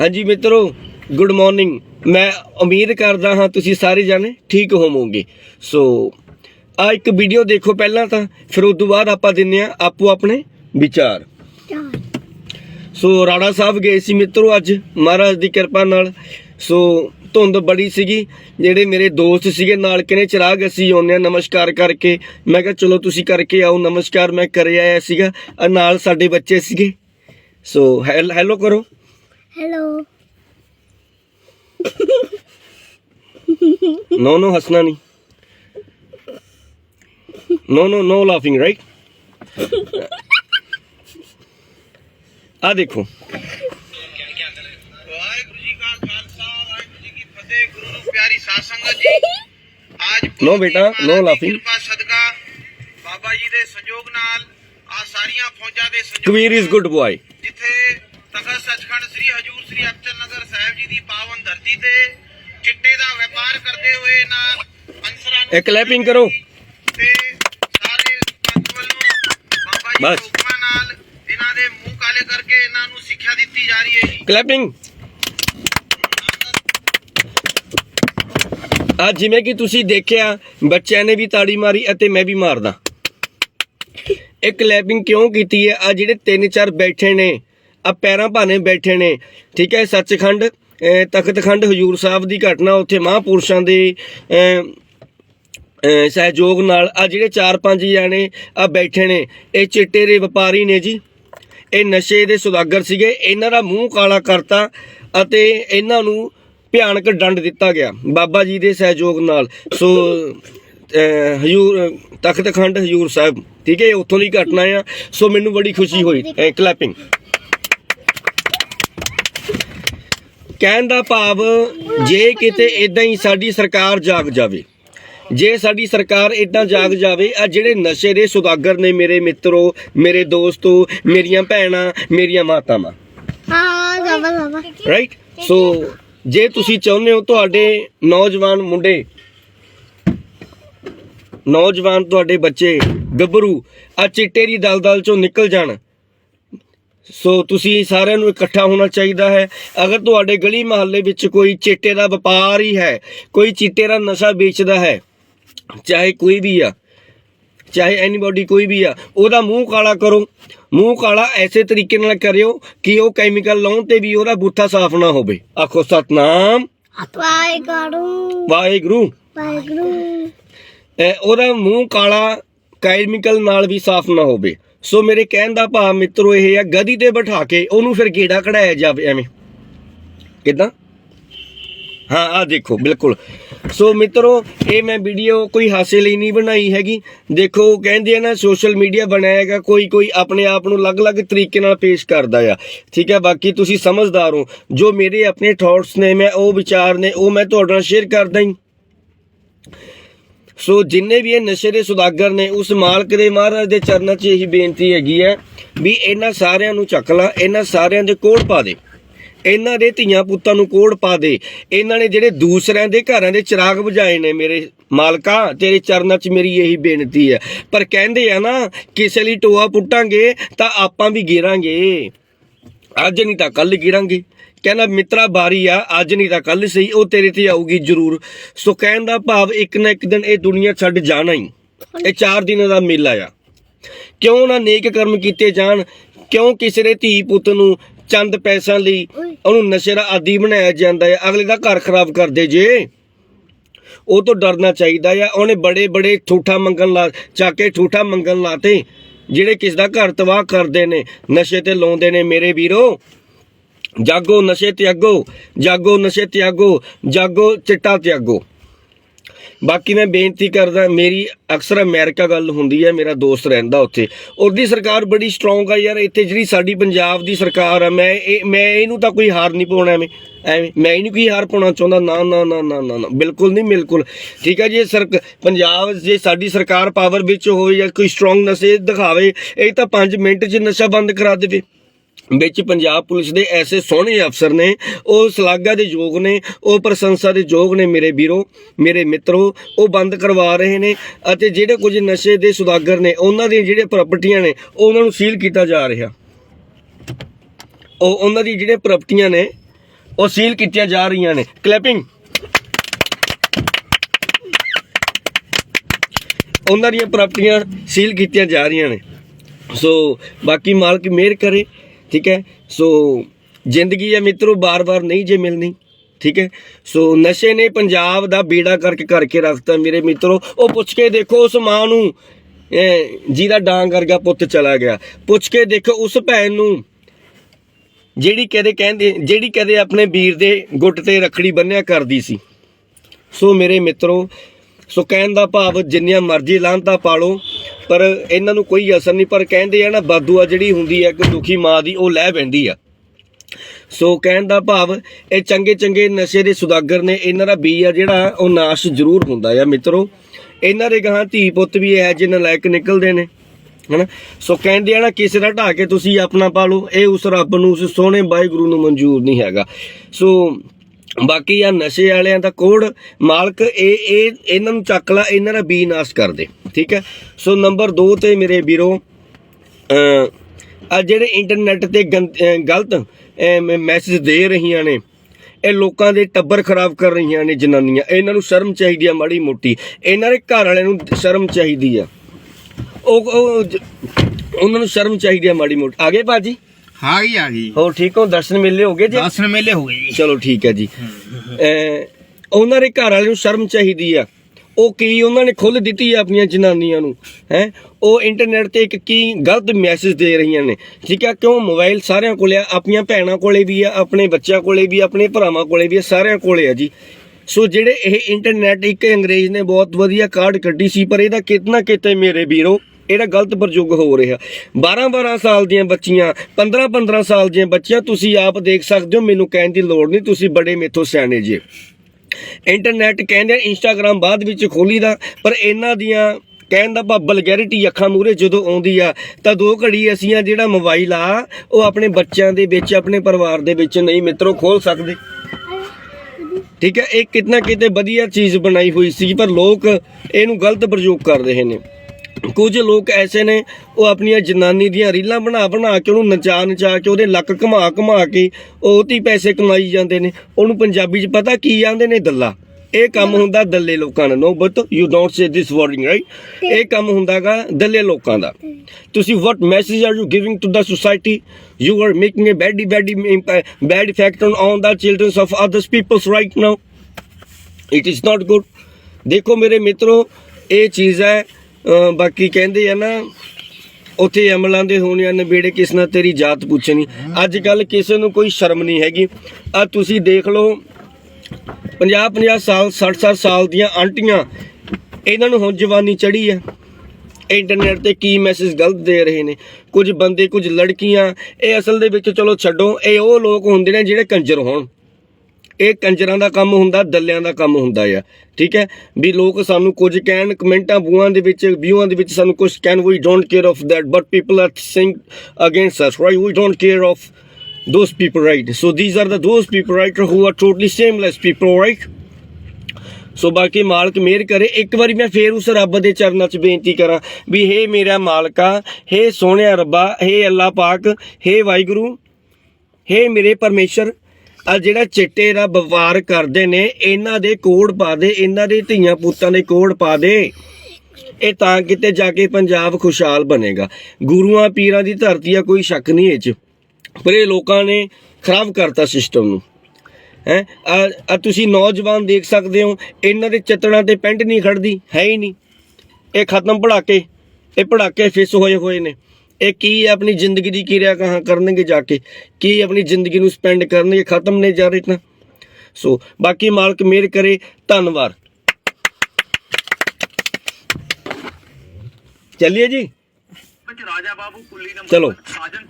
ਹਾਂਜੀ ਮਿੱਤਰੋ good morning ਮੈਂ ਉਮੀਦ ਕਰਦਾ ਹਾਂ ਤੁਸੀਂ ਸਾਰੇ ਜਾਣੇ ਠੀਕ ਹੋਵੋਗੇ। ਸੋ ਆ ਇੱਕ ਵੀਡੀਓ ਦੇਖੋ ਪਹਿਲਾਂ ਤਾਂ, ਫਿਰ ਉਸ ਤੋਂ ਬਾਅਦ ਆਪਾਂ ਦਿੰਨੇ ਆ ਆਪੋ ਆਪਣੇ ਵਿਚਾਰ। ਸੋ ਰਾਣਾ ਸਾਹਿਬ ਗਏ ਸੀ ਮਿੱਤਰੋ ਅੱਜ, ਮਹਾਰਾਜ ਦੀ ਕਿਰਪਾ ਨਾਲ। ਸੋ ਧੁੰਦ ਬੜੀ ਸੀਗੀ, ਜਿਹੜੇ ਮੇਰੇ ਦੋਸਤ ਸੀਗੇ ਨਾਲ ਕਿਨੇ ਚਿਰਾਗ ਅਸੀਂ ਆਉਂਦੇ ਹਾਂ ਨਮਸਕਾਰ ਕਰਕੇ। ਮੈਂ ਕਿਹਾ, ਚਲੋ ਤੁਸੀਂ ਕਰਕੇ ਆਓ, ਨਮਸਕਾਰ ਮੈਂ ਕਰਿਆ ਆਇਆ ਸੀਗਾ। ਆ ਨਾਲ ਸਾਡੇ ਬੱਚੇ ਸੀਗੇ। ਸੋ ਹੈਲੋ ਕਰੋ। ਹੈਲੋ No, no, ਹੱਸਣਾ ਨਹੀਂ No, no, no laughing, right? ਆ ਦੇਖੋ ਵਾਹਿਗੁਰੂ ਜੀ ਕਾ ਖਾਲਸਾ ਵਾਹਿਗੁਰੂ ਜੀ ਕੀ ਫਤਿਹ ਗੁਰੂ ਨੂੰ ਪਿਆਰੀ ਸਾਧ ਸੰਗਤ ਜੀ ਅੱਜ No, ਬੇਟਾ, no laughing. ਕਿਰਪਾ ਸਦਕਾ ਬਾਬਾ ਜੀ ਦੇ ਸੰਯੋਗ ਨਾਲ ਆ ਸਾਰੀਆਂ ਫੌਜਾਂ ਦੇ ਸੰਯੋਗ ਕਬੀਰ ਇਜ਼ ਗੁੱਡ ਬॉय ਜਿੱਥੇ ਤਖਤ ਸੱਚਖੰਡ ਸ੍ਰੀ ਹਜੂਰ ਸ੍ਰੀ ਅਬਚਲ ਨਗਰ ਸਾਹਿਬ ਜੀ ਦੀ ਪਾਵਨ ਧਰਤੀ ਤੇ ਚਿੱਟੇ ਦਾ ਵਪਾਰ ਕਰਦੇ ਹੋਏ ਨਾ ਨੂੰ ਇਹ clapping ਕਰੋ। ਤੇ ਸਾਰੇ ਪੰਥ ਵੱਲੋਂ ਬਾਬਾ ਜੀ ਦੇ ਬਸ। ਹੁਕਮਾਂ ਨਾਲ ਇਹਨਾਂ ਦੇ ਮੂੰਹ ਕਾਲੇ ਕਰਕੇ ਇਹਨਾਂ ਨੂੰ ਸਿੱਖਿਆ ਦਿੱਤੀ ਜਾ ਰਹੀ ਹੈ ਜੀ ਕਲੈਪਿੰਗ ਆ ਜਿਵੇਂ ਕਿ ਤੁਸੀਂ ਦੇਖਿਆ ਬੱਚਿਆਂ ਨੇ ਵੀ ਤਾੜੀ ਮਾਰੀ ਅਤੇ ਮੈਂ ਵੀ ਮਾਰਦਾ ਇਹ ਕਲੈਪਿੰਗ ਕਿਉਂ ਕੀਤੀ ਹੈ ਆ ਜਿਹੜੇ ਤਿੰਨ ਚਾਰ ਬੈਠੇ ਨੇ ਆ ਪੈਰਾਂ ਭਾਨੇ ਬੈਠੇ ਨੇ, ਠੀਕ ਹੈ, ਸੱਚਖੰਡ, ਅਹ, ਤਖਤਖੰਡ ਹਜੂਰ ਸਾਹਿਬ ਦੀ ਘਟਨਾ ਉੱਥੇ ਮਹਾਂਪੁਰਸ਼ਾਂ ਦੇ ਸਹਿਯੋਗ ਨਾਲ ਆ ਜਿਹੜੇ ਚਾਰ ਪੰਜ ਜਾਣੇ ਆ ਬੈਠੇ ਨੇ, ਇਹ ਚਿੱਟੇ ਦੇ ਵਪਾਰੀ ਨੇ ਜੀ। ਇਹ ਨਸ਼ੇ ਦੇ ਸੁਦਾਗਰ ਸੀਗੇ, ਇਹਨਾਂ ਦਾ ਮੂੰਹ ਕਾਲਾ ਕਰਤਾ ਅਤੇ ਇਹਨਾਂ ਨੂੰ ਭਿਆਨਕ ਡੰਡ ਦਿੱਤਾ ਗਿਆ, ਬਾਬਾ ਜੀ ਦੇ ਸਹਿਯੋਗ ਨਾਲ। ਸੋ ਹਜ਼ੂਰ ਤਖ਼ਤ ਖੰਡ ਹਜੂਰ ਸਾਹਿਬ, ਠੀਕ ਹੈ, ਇਹ ਉੱਥੋਂ ਦੀ ਘਟਨਾ ਆ, ਸੋ ਮੈਨੂੰ ਬੜੀ ਖੁਸ਼ੀ ਹੋਈ ਕਲੈਪਿੰਗ ਕਹਿਣ ਦਾ ਭਾਵ ਜੇ ਕਿਤੇ ਇਦਾਂ ਹੀ ਸਾਡੀ ਸਰਕਾਰ ਜਾਗ ਜਾਵੇ ਜੇ ਸਾਡੀ ਸਰਕਾਰ ਇਦਾਂ ਜਾਗ ਜਾਵੇ ਆ ਜਿਹੜੇ ਨਸ਼ੇ ਦੇ ਸੁਦਾਗਰ ਨੇ ਮੇਰੇ ਮਿੱਤਰੋ ਮੇਰੇ ਦੋਸਤੋ ਮੇਰੀਆਂ ਭੈਣਾਂ ਮੇਰੀਆਂ ਮਾਤਾਵਾਂ। ਹਾਂ ਜਾਵਾ ਜਾਵਾ। ਰਾਈਟ ਸੋ ਜੇ ਤੁਸੀਂ ਚਾਹੁੰਦੇ ਹੋ ਤੁਹਾਡੇ ਨੌਜਵਾਨ ਮੁੰਡੇ ਨੌਜਵਾਨ ਤੁਹਾਡੇ ਬੱਚੇ ਗੱਭਰੂ ਆ ਚਿੱਟੇ ਦੀ ਦਲਦਲ ਚੋਂ ਨਿਕਲ ਜਾਣ ਸੋ ਤੁਸੀਂ ਸਾਰਿਆਂ ਨੂੰ ਇਕੱਠਾ ਹੋਣਾ ਚਾਹੀਦਾ ਹੈ। ਅਗਰ ਤੁਹਾਡੇ ਗਲੀ ਮਹੱਲੇ ਵਿੱਚ ਕੋਈ ਚਿੱਟੇ ਦਾ ਵਪਾਰ ਹੀ ਹੈ ਕੋਈ ਚਿੱਟੇ ਦਾ ਨਸ਼ਾ ਵੇਚਦਾ ਹੈ ਚਾਹੇ ਕੋਈ ਵੀ ਆ ਚਾਹੇ ਐਨੀਬਾਡੀ ਕੋਈ ਵੀ ਆ ਉਹਦਾ ਮੂੰਹ ਕਾਲਾ ਕਰੋ। ਮੂੰਹ ਕਾਲਾ ਐਸੇ ਤਰੀਕੇ ਨਾਲ ਕਰਿਓ ਕਿ ਉਹ ਕੈਮੀਕਲ ਲਾਉਣ ਤੇ ਵੀ ਉਹਦਾ ਬੂਥਾ ਸਾਫ਼ ਨਾ ਹੋਵੇ। ਆਖੋ ਸਤਨਾਮ। ਵਾਹਿਗੁਰੂ। ਵਾਹਿਗੁਰੂ। ਵਾਹਿਗੁਰੂ। ਇਹ ਉਹਦਾ ਮੂੰਹ ਕਾਲਾ ਕੈਮੀਕਲ ਨਾਲ ਵੀ ਸਾਫ਼ ਨਾ ਹੋਵੇ। ਸੋ ਮੇਰੇ ਕਹਿਣ ਦਾ ਭਾਵ ਮਿੱਤਰੋ ਇਹ ਆ ਗਦੀ ਤੇ ਬਿਠਾ ਕੇ ਉਹਨੂੰ ਫਿਰ ਗੇੜਾ ਕਢਾਇਆ ਜਾਵੇ ਐਵੇਂ। ਕਿਦਾਂ? ਹਾਂ ਆ ਦੇਖੋ, ਬਿਲਕੁਲ। ਸੋ ਮਿੱਤਰੋ, ਇਹ ਮੈਂ ਵੀਡੀਓ ਕੋਈ ਹਾਸੇ ਲਈ ਨਹੀਂ ਬਣਾਈ ਹੈਗੀ। ਦੇਖੋ ਕਹਿੰਦੇ ਆ ਨਾ ਸੋਸ਼ਲ ਮੀਡੀਆ ਬਣਾਇਆ ਹੈਗਾ ਕੋਈ ਕੋਈ ਆਪਣੇ ਆਪ ਨੂੰ ਅਲੱਗ-ਅਲੱਗ ਤਰੀਕੇ ਨਾਲ ਪੇਸ਼ ਕਰਦਾ ਆ। ਠੀਕ ਹੈ, ਬਾਕੀ ਤੁਸੀਂ ਸਮਝਦਾਰ ਹੋ। ਜੋ ਮੇਰੇ ਆਪਣੇ ਥਾਟਸ ਨੇ, ਮੈਂ ਉਹ ਵਿਚਾਰ ਨੇ, ਉਹ ਮੈਂ ਤੁਹਾਡੇ ਨਾਲ ਸ਼ੇਅਰ ਕਰਦਾ ਹੀ ਸੋ ਜਿੰਨੇ ਵੀ ਇਹ ਨਸ਼ੇ ਦੇ ਸੁਦਾਗਰ ਨੇ, ਉਸ ਮਾਲਕ ਦੇ ਮਹਾਰਾਜ ਦੇ ਚਰਨਾਂ 'ਚ ਇਹੀ ਬੇਨਤੀ ਹੈਗੀ ਹੈ ਵੀ ਇਹਨਾਂ ਸਾਰਿਆਂ ਨੂੰ ਚੱਕ ਲਾ, ਇਹਨਾਂ ਸਾਰਿਆਂ ਦੇ ਕੋੜ ਪਾ ਦੇ। ਇਹਨਾਂ ਦੇ ਧੀਆਂ ਪੁੱਤਾਂ ਨੂੰ ਕੋੜ ਪਾ ਦੇ। ਇਹਨਾਂ ਨੇ ਜਿਹੜੇ ਦੂਸਰਿਆਂ ਦੇ ਘਰਾਂ ਦੇ ਚਿਰਾਗ ਬੁਝਾਏ ਨੇ ਮੇਰੇ ਮਾਲਕਾ, ਤੇਰੇ ਚਰਨਾਂ 'ਚ ਮੇਰੀ ਇਹੀ ਬੇਨਤੀ ਹੈ। ਪਰ ਕਹਿੰਦੇ ਆ ਨਾ, ਕਿਸੇ ਲਈ ਟੋਆ ਪੁੱਟਾਂਗੇ ਤਾਂ ਆਪਾਂ ਵੀ ਗਿਰਾਂਗੇ। ਅੱਜ ਨਹੀਂ ਤਾਂ ਕੱਲ ਗਿਰਾਂਗੇ। ਕਹਿੰਦਾ, ਮਿੱਤਰਾ, ਬਾਰੀ ਆ, ਅੱਜ ਨਹੀਂ ਤਾਂ ਕੱਲ ਸਹੀ, ਉਹ ਤੇਰੇ ਤੇ ਆਊਗੀ ਜ਼ਰੂਰ। ਸੋ ਕਹਿਣ ਦਾ ਭਾਵ ਇੱਕ ਨਾ ਇੱਕ ਦਿਨ ਇਹ ਦੁਨੀਆ ਛੱਡ ਜਾਣਾ ਹੀ। ਇਹ ਚਾਰ ਦਿਨਾਂ ਦਾ ਮੇਲਾ ਆ। ਕਿਉਂ ਨਾ ਨੇਕ ਕਰਮ ਕੀਤੇ ਜਾਣ, ਕਿਉਂ ਕਿਸੇ ਦੇ ਧੀ ਪੁੱਤ ਨੂੰ ਚੰਦ ਪੈਸਿਆਂ ਲਈ ਉਹਨੂੰ ਨਸ਼ੇ ਦਾ ਆਦੀ ਬਣਾਇਆ ਜਾਂਦਾ ਹੈ, ਅਗਲੇ ਦਾ ਘਰ ਖਰਾਬ ਕਰਦੇ ਜੇ। ਉਹ ਤੋਂ ਡਰਨਾ ਚਾਹੀਦਾ ਆ। ਉਹਨੇ ਬੜੇ ਬੜੇ ਠੂਠਾ ਮੰਗਣ ਲਾ, ਚਾਕੇ ਠੂਠਾ ਮੰਗਣ ਲਾਤੇ, ਜਿਹੜੇ ਕਿਸ ਦਾ ਘਰ ਤਬਾਹ ਕਰਦੇ ਨੇ, ਨਸ਼ੇ ਤੇ ਲਾਉਂਦੇ ਨੇ ਮੇਰੇ ਵੀਰੋ। ਜਾਗੋ, ਨਸ਼ੇ ਤਿਆਗੋ, ਜਾਗੋ, ਨਸ਼ੇ ਤਿਆਗੋ, ਜਾਗੋ, ਚਿੱਟਾ ਤਿਆਗੋ। ਬਾਕੀ ਮੈਂ ਬੇਨਤੀ ਕਰਦਾ, ਮੇਰੀ ਅਕਸਰ ਅਮਰੀਕਾ ਗੱਲ ਹੁੰਦੀ ਹੈ, ਮੇਰਾ ਦੋਸਤ ਰਹਿੰਦਾ ਉੱਥੇ। ਉਹਦੀ ਸਰਕਾਰ ਬੜੀ ਸਟਰੋਂਗ ਆ ਯਾਰ, ਇੱਥੇ ਜਿਹੜੀ ਸਾਡੀ ਪੰਜਾਬ ਦੀ ਸਰਕਾਰ ਆ, ਮੈਂ ਇਹ, ਮੈਂ ਇਹਨੂੰ ਤਾਂ ਕੋਈ ਹਾਰ ਨਹੀਂ ਪਾਉਣਾ ਐਵੇਂ। ਐਵੇਂ, ਮੈਂ ਇਹਨੂੰ ਕੋਈ ਹਾਰ ਪਾਉਣਾ ਚਾਹੁੰਦਾ? ਨਾ ਨਾ ਨਾ ਨਾ ਨਾ ਨਾ। ਬਿਲਕੁਲ ਨਹੀਂ, ਬਿਲਕੁਲ। ਠੀਕ ਹੈ ਜੀ ਸਰ ਪੰਜਾਬ ਜੇ ਸਾਡੀ ਸਰਕਾਰ ਪਾਵਰ ਵਿੱਚ ਹੋਵੇ ਜਾਂ ਕੋਈ ਸਟਰੋਂਗ ਨਸ਼ੇ ਦਿਖਾਵੇ, ਇਹ ਤਾਂ 5 ਮਿੰਟ 'ਚ ਨਸ਼ਾ ਬੰਦ ਕਰਾ ਦੇਵੇ। ਵਿੱਚ ਪੰਜਾਬ ਪੁਲਿਸ ਦੇ ਐਸੇ ਸੋਹਣੇ ਅਫਸਰ ਨੇ, ਉਹ ਸ਼ਲਾਘਾ ਦੇ ਯੋਗ ਨੇ, ਉਹ ਪ੍ਰਸ਼ੰਸਾ ਦੇ ਯੋਗ ਨੇ ਮੇਰੇ ਵੀਰੋ, ਮੇਰੇ ਮਿੱਤਰੋ, ਉਹ ਬੰਦ ਕਰਵਾ ਰਹੇ ਨੇ ਅਤੇ ਜਿਹੜੇ ਕੁਝ ਨਸ਼ੇ ਦੇ ਸੁਦਾਗਰ ਨੇ, ਉਹਨਾਂ ਦੀਆਂ ਜਿਹੜੇ ਪ੍ਰਾਪਰਟੀਆਂ ਨੇ ਉਹਨਾਂ ਨੂੰ ਸੀਲ ਕੀਤਾ ਜਾ ਰਿਹਾ। ਉਹ ਉਹਨਾਂ ਦੀ ਜਿਹੜੇ ਪ੍ਰਾਪਰਟੀਆਂ ਨੇ, ਉਹ ਸੀਲ ਕੀਤੀਆਂ ਜਾ ਰਹੀਆਂ ਨੇ। ਕਲੈਪਿੰਗ। ਉਹਨਾਂ ਦੀਆਂ ਪ੍ਰਾਪਰਟੀਆਂ ਸੀਲ ਕੀਤੀਆਂ ਜਾ ਰਹੀਆਂ ਨੇ। ਸੋ ਬਾਕੀ ਮਾਲਕ ਮਿਹਰ ਕਰੇ ਠੀਕ ਹੈ? ਸੋ ਜ਼ਿੰਦਗੀ ਹੈ ਮਿੱਤਰੋ ਬਾਰ-ਬਾਰ ਨਹੀਂ ਜੇ ਮਿਲਣੀ ਠੀਕ ਹੈ? ਸੋ ਨਸ਼ੇ ਨੇ ਪੰਜਾਬ ਦਾ ਬੇੜਾ ਕਰਕੇ ਕਰਕੇ ਰੱਖਤਾ ਮੇਰੇ ਮਿੱਤਰੋ। ਉਹ ਪੁੱਛ ਕੇ ਦੇਖੋ ਉਸ ਮਾਂ ਨੂੰ ਅਹ, ਜਿਹਦਾ ਡਾਂਗ ਵਰਗਾ ਪੁੱਤ ਚਲਾ ਗਿਆ। ਪੁੱਛ ਕੇ ਦੇਖੋ ਉਸ ਭੈਣ ਨੂੰ ਜਿਹੜੀ ਕਦੇ ਕਹਿੰਦੇ ਜਿਹੜੀ ਕਦੇ ਆਪਣੇ ਵੀਰ ਦੇ ਗੁੱਟ ਤੇ ਰੱਖੜੀ ਬੰਨਿਆ ਕਰਦੀ ਸੀ। ਸੋ ਮੇਰੇ ਮਿੱਤਰੋ ਸੋ ਕਹਿਣ ਦਾ ਭਾਵ ਜਿੰਨੀਆਂ ਮਰਜ਼ੀ ਲਾਂਤਾ ਲਓ, ਪਰ ਇਹਨਾਂ ਨੂੰ ਕੋਈ ਅਸਰ ਨਹੀਂ, ਪਰ ਕਹਿੰਦੇ ਆ ਨਾ ਬਾਦੂਆ ਜਿਹੜੀ ਹੁੰਦੀ ਹੈ ਕਿ ਦੁਖੀ ਮਾਂ ਦੀ, ਉਹ ਲੈ ਬੈਂਦੀ ਆ। ਸੋ ਕਹਿਣ ਦਾ ਭਾਵ, ਇਹ ਚੰਗੇ ਚੰਗੇ ਨਸ਼ੇ ਦੇ ਸੁਦਾਗਰ ਨੇ, ਇਹਨਾਂ ਦਾ ਬੀ ਆ ਜਿਹੜਾ, ਉਹ ਨਾਸ਼ ਜ਼ਰੂਰ ਹੁੰਦਾ ਆ, ਮਿੱਤਰੋ। ਇਹਨਾਂ ਦੇ ਗਾਂ ਧੀ ਪੁੱਤ ਵੀ ਇਹ ਜਿਹੇ ਨਲਾਇਕ ਨਿਕਲਦੇ ਨੇ, ਹਨਾ? ਸੋ ਕਹਿੰਦੇ ਆ ਨਾ, ਕਿਸੇ ਦਾ ਢਾ ਕੇ ਤੁਸੀਂ ਆਪਣਾ ਪਾਲੋ ਇਹ ਉਸ ਰੱਬ ਨੂੰ, ਉਸ ਸੋਹਣੇ ਵਾਹਿਗੁਰੂ ਨੂੰ ਮਨਜ਼ੂਰ ਨਹੀਂ ਹੈਗਾ। ਸੋ ਬਾਕੀ ਆ ਨਸ਼ੇ ਵਾਲਿਆਂ ਦਾ ਕੋੜ, ਮਾਲਕ, ਇਹ ਇਹ, ਇਹਨਾਂ ਨੂੰ ਚੱਕ ਲਾ, ਇਹਨਾਂ ਦਾ ਬੀ ਨਾਸ਼ ਕਰ ਦੇ, ਠੀਕ ਹੈ? ਸੋ ਨੰਬਰ 2 ਤੇ ਮੇਰੇ ਵੀਰੋ ਆ ਜਿਹੜੇ ਇੰਟਰਨੈਟ ਤੇ ਗੰ- ਗਲਤ ਮੈਸੇਜ ਦੇ ਰਹੀਆਂ ਨੇ, ਇਹ ਲੋਕਾਂ ਦੇ ਟੱਬਰ ਖਰਾਬ ਕਰ ਰਹੀਆਂ ਨੇ ਜਨਾਨੀਆਂ, ਇਹਨਾਂ ਨੂੰ ਸ਼ਰਮ ਚਾਹੀਦੀ ਆ ਮਾੜੀ ਮੋਟੀ, ਇਹਨਾਂ ਦੇ ਘਰ ਵਾਲਿਆਂ ਨੂੰ ਸ਼ਰਮ ਚਾਹੀਦੀ ਆ, ਉਹ ਉਹਨਾਂ ਨੂੰ ਸ਼ਰਮ ਚਾਹੀਦੀ ਆ ਮਾੜੀ ਮੋਟੀ ਆਗੇ ਬਾਜੀ ਆ ਗਈ ਆ ਗਈ ਹੋਰ ਠੀਕ ਹੋ? ਦਰਸ਼ਨ ਮੇਲੇ ਹੋ ਗਏ ਜੀ? ਦਰਸ਼ਨ ਮੇਲੇ ਹੋ ਗਏ ਜੀ। ਚਲੋ ਠੀਕ ਹੈ ਜੀ। ਅਹ ਉਹਨਾਂ ਦੇ ਘਰ ਵਾਲਿਆਂ ਨੂੰ ਸ਼ਰਮ ਚਾਹੀਦੀ ਆ। ਉਹ ਕੀ ਉਹਨਾਂ ਨੇ ਖੁੱਲ ਦਿੱਤੀ ਆ ਆਪਣੀਆਂ ਜਨਾਨੀਆਂ ਨੂੰ? ਹੈ? ਉਹ ਇੰਟਰਨੈਟ ਤੇ ਇੱਕ ਕੀ ਗਲਤ ਮੈਸੇਜ ਦੇ ਰਹੀਆਂ ਨੇ। ਠੀਕ ਆ ਕਿਉਂ? ਮੋਬਾਈਲ ਸਾਰਿਆਂ ਕੋਲੇ ਆ ਆਪਣੀਆਂ ਭੈਣਾਂ ਕੋਲੇ ਵੀ ਆ ਆਪਣੇ ਬੱਚਿਆਂ ਕੋਲੇ ਵੀ ਆਪਣੇ ਭਰਾਵਾਂ ਕੋਲੇ ਵੀ ਆ ਸਾਰਿਆਂ ਕੋਲੇ ਆ ਜੀ। ਸੋ ਜਿਹੜੇ ਇਹ ਇੰਟਰਨੈਟ ਇੱਕ ਅੰਗਰੇਜ਼ ਨੇ ਬਹੁਤ ਵਧੀਆ ਕਾਰਡ ਕੱਢੀ ਸੀ ਪਰ ਇਹਦਾ ਕਿਤਨਾ ਕਿਤੇ ਮੇਰੇ ਵੀਰੋ ਇਹਦਾ ਗਲਤ ਪ੍ਰਯੋਗ ਹੋ ਰਿਹਾ। 12-12 ਸਾਲ ਦੀਆਂ ਬੱਚੀਆਂ 15-15 ਸਾਲ ਦੀਆਂ ਬੱਚੀਆਂ, ਤੁਸੀਂ ਆਪ ਦੇਖ ਸਕਦੇ ਹੋ, ਮੈਨੂੰ ਕਹਿਣ ਦੀ ਲੋੜ ਨਹੀਂ, ਤੁਸੀਂ ਬੜੇ ਮੇਥੋਂ ਸਿਆਣੇ ਜੇ। ਇੰਟਰਨੈਟ ਕਹਿੰਦੇ ਆ ਇੰਸਟਾਗ੍ਰam ਬਾਅਦ ਵਿੱਚ ਖੋਲੀ ਦਾ ਪਰ ਇਹਨਾਂ ਦੀਆਂ ਕਹਿਣ ਦਾ ਭਾਵ ਵਲਗੈਰਿਟੀ ਅੱਖਾਂ ਮੂਰੇ ਜਦੋਂ ਆਉਂਦੀ ਆ, ਤਾਂ ਦੋ ਘੜੀ ਅਸੀਂ ਆ ਜਿਹੜਾ ਮੋਬਾਈਲ ਆ, ਉਹ ਆਪਣੇ ਬੱਚਿਆਂ ਦੇ ਵਿੱਚ, ਆਪਣੇ ਪਰਿਵਾਰ ਦੇ ਵਿੱਚ ਨਹੀਂ ਮਿੱਤਰੋ ਖੋਲ ਸਕਦੇ। ਠੀਕ ਹੈ, ਇਹ ਕਿਤਨਾ ਕਿਤੇ ਵਧੀਆ ਚੀਜ਼ ਬਣਾਈ ਹੋਈ ਸੀ, ਪਰ ਲੋਕ ਇਹਨੂੰ ਗਲਤ ਪ੍ਰਯੋਗ ਕਰ ਰਹੇ ਨੇ। ਕੁਝ ਲੋਕ ਐਸੇ ਨੇ ਉਹ ਆਪਣੀਆਂ ਜਨਾਨੀ ਦੀਆਂ ਰੀਲਾਂ ਬਣਾ ਬਣਾ ਕੇ ਉਹਨੂੰ ਨਚਾ ਨਚਾ ਕੇ ਉਹਦੇ ਲੱਕ ਘੁਮਾ ਘੁਮਾ ਕੇ ਉਹ ਤੇ ਹੀ ਪੈਸੇ ਕਮਾਈ ਜਾਂਦੇ ਨੇ। ਉਹਨੂੰ ਪੰਜਾਬੀ 'ਚ ਪਤਾ ਕੀ ਆਂਦੇ ਨੇ ਦੱਲਾ? ਇਹ ਕੰਮ ਹੁੰਦਾ ਦੱਲੇ ਲੋਕਾਂ ਦਾ। No but you don't say this wording right ਇਹ ਕੰਮ ਹੁੰਦਾਗਾ ਦੱਲੇ ਲੋਕਾਂ ਦਾ। ਤੁਸੀਂ message are you giving to the society? You are making a bad bad bad effect on on the children of others peoples right now. It is not good ਦੇਖੋ ਮੇਰੇ ਮਿੱਤਰੋ ਇਹ ਚੀਜ਼ ਹੈ ਬਾਕੀ ਕਹਿੰਦੇ ਆ ਨਾ, ਉੱਥੇ ਅਮਲਾਂ ਦੇ ਹੋਣਿਆ ਨਵੇੜੇ ਕਿਸ ਨਾਲ ਤੇਰੀ ਜਾਤ ਪੁੱਛਣੀ। ਅੱਜ ਕੱਲ ਕਿਸੇ ਨੂੰ ਕੋਈ ਸ਼ਰਮ ਨਹੀਂ ਹੈਗੀ। ਆ ਤੁਸੀਂ ਦੇਖ ਲਓ 50 50 ਸਾਲ 60 60 ਸਾਲ ਦੀਆਂ ਆਂਟੀਆਂ, ਇਹਨਾਂ ਨੂੰ ਹੁਣ ਜਵਾਨੀ ਚੜੀ ਹੈ ਇੰਟਰਨੈਟ ਤੇ ਕੀ ਮੈਸੇਜ ਗਲਤ ਦੇ ਰਹੇ ਨੇ? ਕੁਝ ਬੰਦੇ, ਕੁਝ ਲੜਕੀਆਂ, ਇਹ ਅਸਲ ਦੇ ਵਿੱਚ ਚਲੋ ਛੱਡੋ, ਇਹ ਉਹ ਲੋਕ ਹੁੰਦੇ ਨੇ ਜਿਹੜੇ ਕੰਜਰ ਹੋਣ। ਇਹ ਕੰਜਰਾਂ ਦਾ ਕੰਮ ਹੁੰਦਾ, ਦੱਲਿਆਂ ਦਾ ਕੰਮ ਹੁੰਦਾ ਆ। ਠੀਕ ਹੈ? ਵੀ ਲੋਕ ਸਾਨੂੰ ਕੁਝ ਕਹਿਣ, ਕਮੈਂਟਾਂ ਬੂਆਂ ਦੇ ਵਿੱਚ ਵਿਊਆਂ ਦੇ ਵਿੱਚ ਸਾਨੂੰ ਕੁਝ ਕਹਿਣ ਵੀ don't care of that but people are saying against us, right? We don't care of those people, right? So these are the those people, right, who are totally shameless people, right? So ਬਾਕੀ ਮਾਲਕ ਮਿਹਰ ਕਰੇ। ਇੱਕ ਵਾਰੀ ਮੈਂ ਫੇਰ ਉਸ ਰੱਬ ਦੇ ਚਰਨਾਂ 'ਚ ਬੇਨਤੀ ਕਰਾਂ ਵੀ ਹੇ ਮੇਰਾ ਮਾਲਕਾ, ਹੇ ਸੋਹਣਿਆ ਰੱਬਾ, ਹੇ ਅੱਲਾ ਪਾਕ, ਹੇ ਵਾਹਿਗੁਰੂ, ਹੇ ਮੇਰੇ ਪਰਮੇਸ਼ਰ ਆ ਜਿਹੜਾ ਚਿੱਟੇ ਦਾ ਵਪਾਰ ਕਰਦੇ ਨੇ, ਇਹਨਾਂ ਦੇ ਕੋੜ ਪਾ ਦੇ, ਇਹਨਾਂ ਦੇ ਧੀਆਂ ਪੁੱਤਾਂ ਦੇ ਕੋੜ ਪਾ ਦੇ। ਇਹ ਤਾਂ ਕਿਤੇ ਜਾ ਕੇ ਪੰਜਾਬ ਖੁਸ਼ਹਾਲ ਬਣੇਗਾ। ਗੁਰੂਆਂ ਪੀਰਾਂ ਦੀ ਧਰਤੀ ਆ, ਕੋਈ ਸ਼ੱਕ ਨਹੀਂ ਇਹ 'ਚ। ਪਰ ਇਹ ਲੋਕਾਂ ਨੇ ਖਰਾਬ ਕਰਤਾ ਸਿਸਟਮ ਨੂੰ। ਹੈ? ਆ ਤੁਸੀਂ ਨੌਜਵਾਨ ਦੇਖ ਸਕਦੇ ਹੋ, ਇਹਨਾਂ ਦੇ ਚਤੜਾਂ ਤੇ ਪੈਂਟ ਨਹੀਂ ਖੜਦੀ, ਹੈ ਹੀ ਨਹੀਂ। ਇਹ ਖਤਮ ਪੜਾਕੇ, ਇਹ ਪੜਾਕੇ ਫਿਸ ਹੋਏ ਹੋਏ ਨੇ। ਇਹ ਕੀ ਆਪਣੀ ਜ਼ਿੰਦਗੀ ਦੀ ਕਿਰਿਆ ਕਹਾਂ ਕਰਨਗੇ ਜਾ ਕੇ? ਕੀ ਆਪਣੀ ਜ਼ਿੰਦਗੀ ਨੂੰ ਸਪੈਂਡ ਕਰਨਗੇ? ਖਤਮ ਨੇ ਜਾ ਰਹੇ ਤਾਂ? ਸੋ ਬਾਕੀ ਮਾਲਕ ਮਿਹਰ ਕਰੇ ਧੰਨਵਾਦ। ਚੱਲੀਏ ਜੀ? ਰਾਜਾ ਬਾਬੂ ਕੁੱਲੀ ਨੰਬਰ ਚਲੋ। ਸਾਜਨ